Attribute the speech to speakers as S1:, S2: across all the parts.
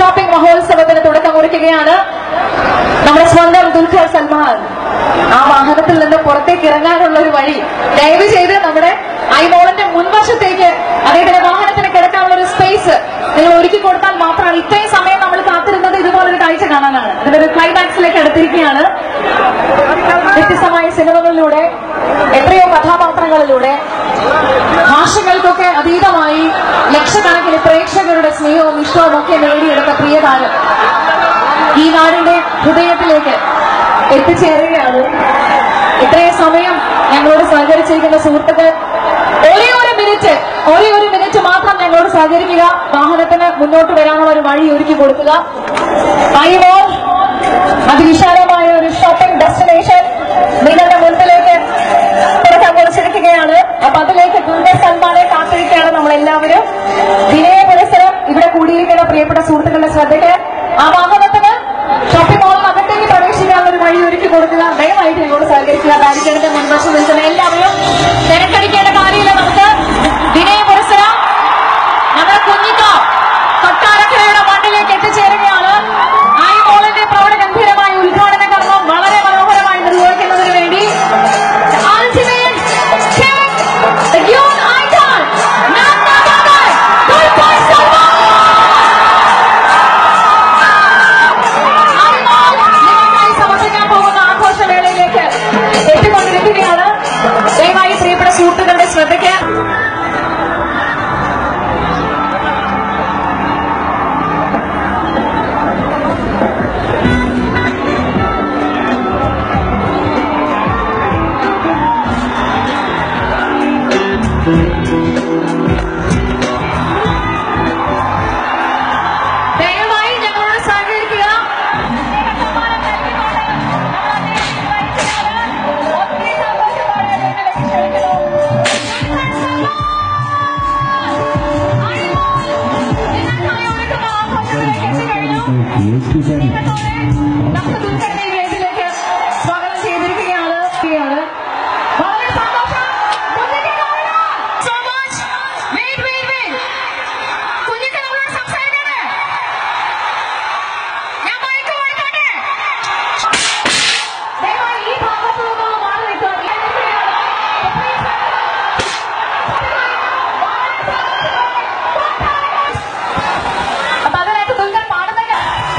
S1: Shopping മഹോത്സവത്തിന് തുടക്കം കുറിക്കുകയാണ്. നമ്മുടെ സ്വന്തം ദുൽഖർ സൽമാൻ. ആ വാഹനത്തിൽ നിന്ന് പുറത്തേക്ക് ഇറങ്ങാനുള്ള ഒരു വഴി. ദയവ് ചെയ്ത് നമ്മുടെ ഐമോളിന്റെ മുൻവശത്തേക്ക് അദ്ദേഹത്തിന്റെ വാഹനത്തിന് കിടക്കാനുള്ള ഒരു സ്പേസ് നിങ്ങൾ ഒരുക്കി കൊടുത്താൽ മാത്രമാണ്. ഇത്രയും സമയം നമ്മൾ കാത്തിരുന്നത് ഇതുപോലൊരു കാഴ്ച കാണാനാണ്. അതിന്റെ ഒരു ക്ലൈമാക്സിലേക്ക് അടുത്തിരിക്കുകയാണ്. വ്യത്യസ്തമായ സിനിമകളിലൂടെ എത്രയോ കഥാപാത്രങ്ങളിലൂടെ ഭാഷകൾക്കൊക്കെ അതീതമായി ലക്ഷക്കണക്കിന് പ്രേക്ഷകരുടെ സ്നേഹവും ഇഷ്ടവും ഒക്കെ നേടിയെടുത്ത പ്രിയതാരം ഈ നാടിന്റെ ഹൃദയത്തിലേക്ക് എത്തിച്ചേരുകയാണ്. ഇത്രയും സമയം ഞങ്ങളോട് സഹകരിച്ചിരിക്കുന്ന സുഹൃത്തുക്കൾ ഒരേ ഒരു മിനിറ്റ് ഒരേ ഒരു മിനിറ്റ് മാത്രം ഞങ്ങളോട് സഹകരിക്കുക. വാഹനത്തിന് മുന്നോട്ട് വരാനുള്ള ഒരു വഴി ഒരുക്കി കൊടുക്കുക. അതിവിശാലമായ ഒരു ഷോപ്പിംഗ് ഡെസ്റ്റിനേഷൻ ദയവായി ഞങ്ങളോട് സഹകരിക്കുക നമുക്ക് ദുൽഖറിനെ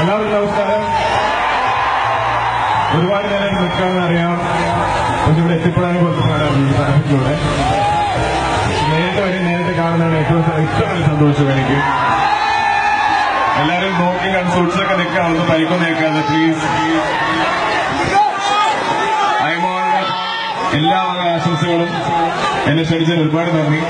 S2: എല്ലാവർക്കും നമസ്കാരം. ഒരുപാട് നേരം നിൽക്കാമെന്ന് അറിയാം. പക്ഷെ ഇവിടെ എത്തിപ്പെടാൻ കുറച്ച് ട്രാഫിക്കിലൂടെ നേരിട്ട് വരെ നേരിട്ട് കാണുന്നതാണ് ഏറ്റവും വലിയ സന്തോഷം എനിക്ക് എല്ലാവരും നോക്കി കണ്ട് സൂക്ഷിച്ചൊക്കെ നിൽക്കാം ഒന്ന് പൈക്കൊന്നും നിൽക്കാതെ പ്ലീസ് ഐമോളിന് എല്ലാ ആശംസകളും എന്നെ ക്ഷണിച്ചതിന് ഒരുപാട് നന്ദി.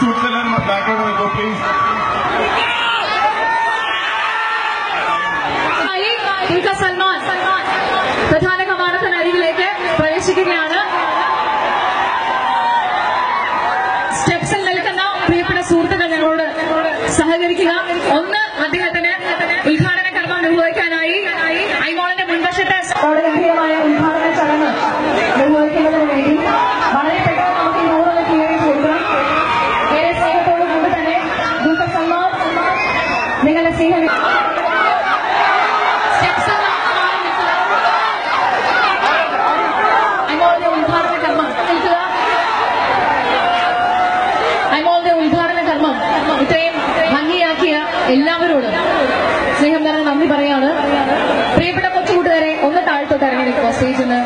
S2: സൂക്ഷിച്ച് എല്ലാവരും ബാക്ക്ഗ്രൗണ്ട് നിൽക്കോ പ്ലീസ്
S1: ആയി ദുൽഖർ സൽമാൻ. പ്രധാന കമാനത്തിനരികിലേക്ക് പ്രവേശിക്കുകയാണ്. സ്റ്റെപ്സിൽ നിൽക്കുന്ന പ്രിയപ്പെട്ട സുഹൃത്തുക്കൾ ഞങ്ങളോട് സഹകരിക്കുക. ഒന്ന് അദ്ദേഹത്തിന് ഉദ്ഘാടന കർമ്മം നിർവഹിക്കാനായി ഐമോളിന്റെ മുൻവശത്തെ ഉദ്ഘാടന ചടങ്ങ് നിർവഹിക്കുന്നതിന് വേണ്ടി സ്നേഹം തന്നെ നന്ദി പറയാണ്. പ്രിയപ്പെട്ട കൊച്ചുകൂട്ടുകാരെ ഒന്ന് താഴ്ത്തോട്ട് ഇറങ്ങി നിൽക്കുക സ്റ്റേജിൽ നിന്ന്